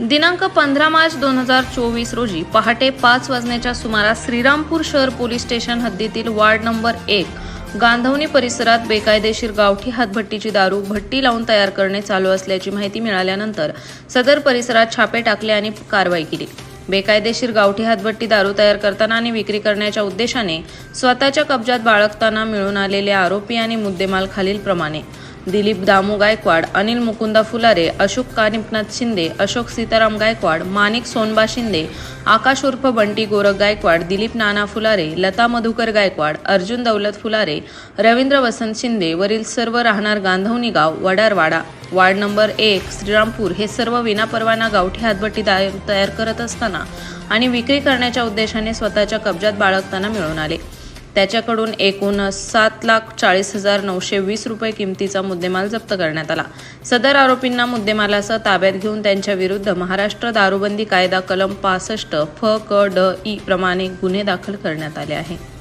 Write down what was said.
दिनांक पंधरा मार्च दोन हजार चोवीस रोजी पहाटे पाच वाजण्याच्या सुमारास श्रीरामपूर शहर पोलीस स्टेशन हद्दीतील वार्ड नंबर एक गांधवणी परिसरात बेकायदेशीर गावठी हातभट्टीची दारू भट्टी लावून तयार करणे चालू असल्याची माहिती मिळाल्यानंतर सदर परिसरात छापे टाकले आणि कारवाई केली. बेकायदेशीर गावठी हातभट्टी दारू तयार करताना आणि विक्री करण्याच्या उद्देशाने स्वतःच्या कब्जात बाळगताना मिळून आलेले आरोपी आणि मुद्देमाल खालीलप्रमाणे. दिलीप दामू गायकवाड अनिल मुकुंदा फुलारे अशोक कानिपनाथ शिंदे अशोक सीताराम गायकवाड माणिक सोनबा शिंदे आकाश उर्फ बंटी गोरख गायकवाड दिलीप नाना फुलारे लता मधुकर गायकवाड अर्जुन दौलत फुलारे रवींद्र वसंत शिंदे वरील सर्व राहणार गांधवणी गाव वडारवाडा. वार्ड नंबर एक श्रीरामपूर. हे सर्व विनापरवाना गावठी हातभट्टी दाय- तयार करत असताना आणि विक्री करण्याच्या उद्देशाने स्वतःच्या कब्जात बाळगताना मिळून आले. त्याच्याकडून एकूण सात लाख चाळीस हजार नऊशे वीस रुपये किमतीचा मुद्देमाल जप्त करण्यात आला. सदर आरोपींना मुद्देमालासह ताब्यात घेऊन त्यांच्या विरुद्ध महाराष्ट्र दारूबंदी कायदा कलम पासष्ट फ क ड ई प्रमाणे गुन्हे दाखल करण्यात आले आहे